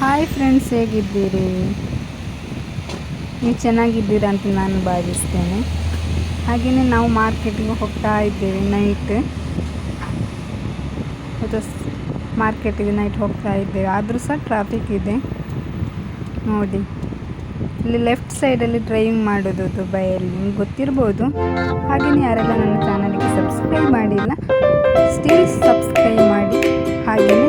Hi friends ಹೇಗಿದ್ದೀರಿ? ನೀವು ಚೆನ್ನಾಗಿದ್ದೀರಾ ಅಂತ ನಾನು ಭಾವಿಸ್ತೇನೆ. ಹಾಗೆಯೇ ನಾವು ಮಾರ್ಕೆಟಿಗೆ ಹೋಗ್ತಾ ಇದ್ದೇವೆ ನೈಟ್ ಮತ್ತು ಮಾರ್ಕೆಟಿಗೆ ನೈಟ್ ಹೋಗ್ತಾ ಇದ್ದೇವೆ. ಆದರೂ ಸಹ ಟ್ರಾಫಿಕ್ ಇದೆ. ನೋಡಿ, ಇಲ್ಲಿ ಲೆಫ್ಟ್ ಸೈಡಲ್ಲಿ ಡ್ರೈವಿಂಗ್ ಮಾಡೋದು ದುಬೈಯಲ್ಲಿ. ನಿಮ್ಗೆ ಗೊತ್ತಿರ್ಬೋದು. ಹಾಗೆಯೇ ಯಾರೆಲ್ಲ ನನ್ನ ಚಾನಲ್ಗೆ ಸಬ್ಸ್ಕ್ರೈಬ್ ಮಾಡಿಲ್ಲ ಸ್ಟಿಲ್ ಸಬ್ಸ್ಕ್ರೈಬ್ ಮಾಡಿ. ಹಾಗೆಯೇ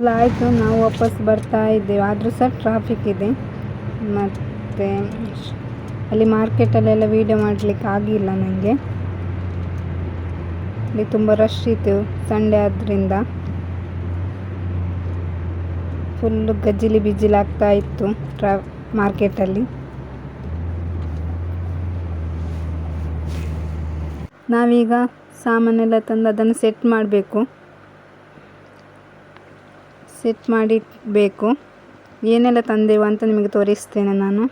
ಆಯಿತು ನಾವು ವಾಪಸ್ ಬರ್ತಾ ಇದ್ದೇವೆ. ಆದರೂ ಸಹ ಟ್ರಾಫಿಕ್ ಇದೆ. ಮತ್ತು ಅಲ್ಲಿ ಮಾರ್ಕೆಟಲ್ಲೆಲ್ಲ ವೀಡಿಯೋ ಮಾಡಲಿಕ್ಕೆ ಆಗಿಲ್ಲ ನನಗೆ ಅಲ್ಲಿ ತುಂಬ ರಶ್ ಇತ್ತು ಸಂಡೆ ಆದ್ದರಿಂದ ಫುಲ್ಲು ಗಜ್ಜಿಲಿ ಬಿಜಿಲಿ ಆಗ್ತಾ ಇತ್ತು ಟ್ರಾ ಮಾರ್ಕೆಟಲ್ಲಿ ನಾವೀಗ ಸಾಮಾನೆಲ್ಲ ತಂದು ಅದನ್ನು ಸೆಟ್ ಮಾಡಬೇಕು. ಸೆಟ್ ಮಾಡಿ ಬೇಕು ಏನೆಲ್ಲ ತಂದೆವು ಅಂತ ನಿಮಗೆ ತೋರಿಸ್ತೇನೆ ನಾನು.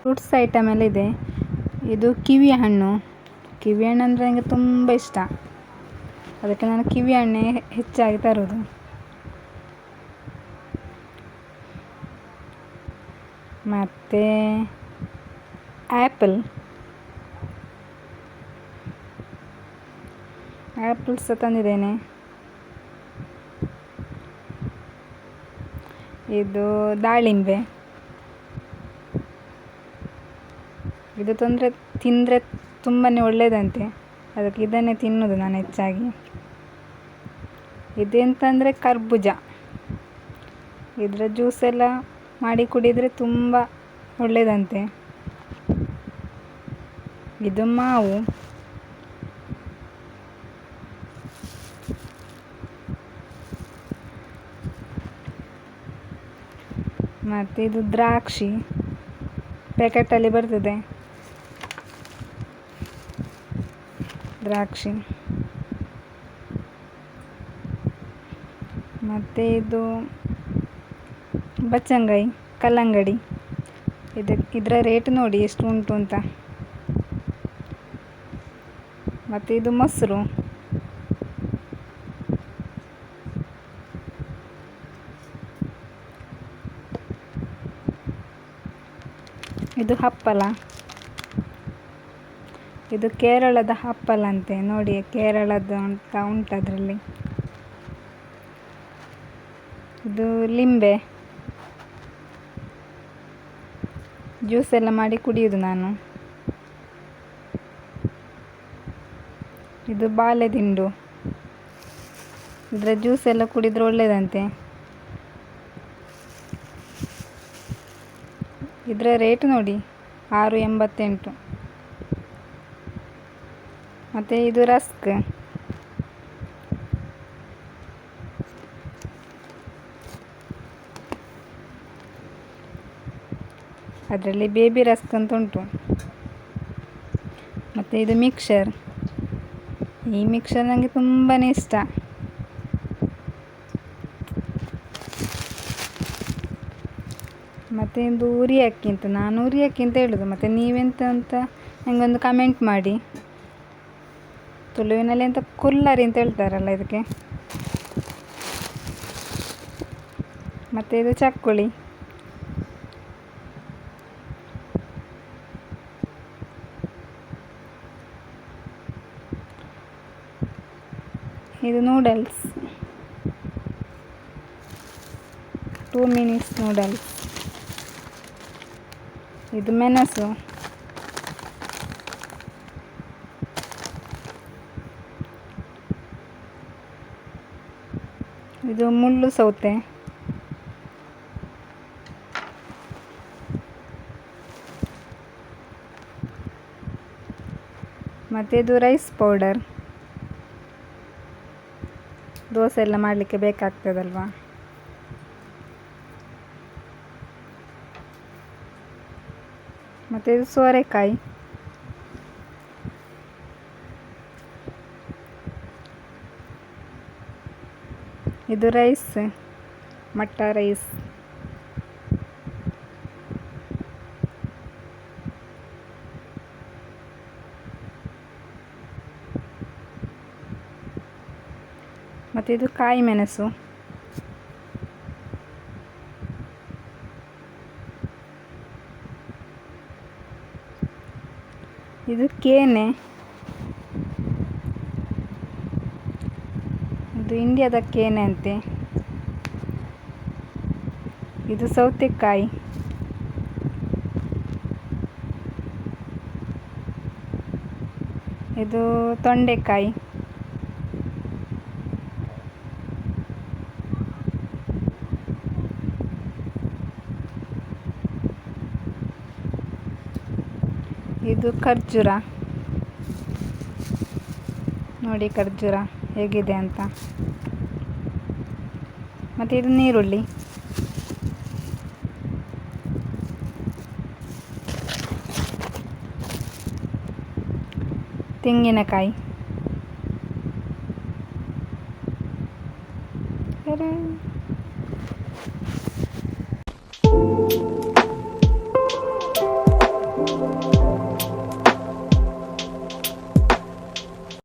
ಫ್ರೂಟ್ಸ್ ಐಟಮ್ ಎಲ್ಲ ಇದೆ. ಇದು ಕಿವಿ ಹಣ್ಣು. ಕಿವಿ ಹಣ್ಣು ಅಂದರೆ ನನಗೆ ತುಂಬ ಇಷ್ಟ. ಅದಕ್ಕೆ ನಾನು ಕಿವಿ ಹಣ್ಣೆ ಹೆಚ್ಚಾಗಿ ತರೋದು. ಮತ್ತು ಆ್ಯಪಲ್. ಆ್ಯಪಲ್ ತಂದಿದ್ದೇನೆ. ಇದು ದಾಳಿಂಬೆ. ಇದು ತೊಂದರೆ, ತಿಂದರೆ ತುಂಬಾ ಒಳ್ಳೆಯದಂತೆ ಅದಕ್ಕೆ ಇದನ್ನೇ ತಿನ್ನೋದು ನಾನು ಹೆಚ್ಚಾಗಿ. ಇದೆಂತಂದರೆ ಕರ್ಬೂಜ. ಇದರ ಜ್ಯೂಸೆಲ್ಲ ಮಾಡಿ ಕುಡಿದರೆ ತುಂಬ ಒಳ್ಳೆಯದಂತೆ ಇದು ಮಾವು. ಮತ್ತು ಇದು ದ್ರಾಕ್ಷಿ ಪ್ಯಾಕೆಟಲ್ಲಿ ಬರ್ತದೆ. ದ್ರಾಕ್ಷಿ. ಮತ್ತು ಇದು ಬಚ್ಚಂಗಾಯಿ ಕಲ್ಲಂಗಡಿ. ಇದಕ್ಕೆ ಇದರ ರೇಟ್ ನೋಡಿ ಎಷ್ಟು ಉಂಟು ಅಂತ. ಮತ್ತು ಇದು ಮೊಸರು. ಇದು ಹಪ್ಪಳ ಇದು ಕೇರಳದ ಹಪ್ಪಳ ಅಂತೆ. ನೋಡಿ, ಕೇರಳದ ಅಂತ ಉಂಟು ಅದರಲ್ಲಿ. ಇದು ಲಿಂಬೆ. ಜ್ಯೂಸ್ ಎಲ್ಲ ಮಾಡಿ ಕುಡಿಯೋದು ನಾನು. ಇದು ಬಾಳೆದಿಂಡು. ಇದರ ಜ್ಯೂಸ್ ಎಲ್ಲ ಕುಡಿದ್ರೆ ಒಳ್ಳೆಯದಂತೆ ಇದರ ರೇಟ್ ನೋಡಿ. ಆರು ಎಂಬತ್ತೆಂಟು. ಮತ್ತು ಇದು ರಸ್ಕ್ ಅದರಲ್ಲಿ ಬೇಬಿ ರಸ್ಕ್ ಅಂತ ಉಂಟು ಮತ್ತು ಇದು ಮಿಕ್ಸರ್ ಈ ಮಿಕ್ಸರ್ ನನಗೆ ತುಂಬಾ ಇಷ್ಟ. ಮತ್ತು ಇದು ಉರಿ ಅಕ್ಕಿ ಅಂತ, ನಾನು ಉರಿ ಅಕ್ಕಿ ಅಂತ ಹೇಳೋದು. ಮತ್ತು ನೀವೆಂತ ಅಂತ ನನಗೊಂದು ಕಮೆಂಟ್ ಮಾಡಿ. ತುಳುವಿನಲ್ಲಿ ಅಂತ ಕುಲ್ಲರಿ ಅಂತ ಹೇಳ್ತಾರಲ್ಲ ಇದಕ್ಕೆ. ಮತ್ತು ಇದು ಚಕ್ಕುಳಿ. ಇದು ನೂಡಲ್ಸ್ ಟೂ ಮಿನಿಟ್ಸ್ ನೂಡಲ್ಸ್ ಇದು ಮೆಣಸು. ಇದು ಮುಳ್ಳು ಸೌತೆ. ಮತ್ತು ಇದು ರೈಸ್ ಪೌಡರ್ ದೋಸೆ ಎಲ್ಲ ಮಾಡಲಿಕ್ಕೆ ಬೇಕಾಗ್ತದಲ್ವಾ? ಮತ್ತು ಇದು ಸೋರೆಕಾಯಿ. ಇದು ರೈಸ್ ಮಟ್ಟ ರೈಸ್. ಮತ್ತು ಇದು ಕಾಯಿ ಮೆಣಸು. ಇದು ಕೇನೆ. ಇದು ಇಂಡಿಯಾದ ಕೇನೆ ಅಂತೆ. ಇದು ಸೌತೆಕಾಯಿ. ಇದು ತೊಂಡೆಕಾಯಿ. ಇದು ಖರ್ಜೂರ. ನೋಡಿ ಖರ್ಜೂರ ಹೇಗಿದೆ ಅಂತ. ಮತ್ತು ಇದು ನೀರುಳ್ಳಿ ತೆಂಗಿನಕಾಯಿ.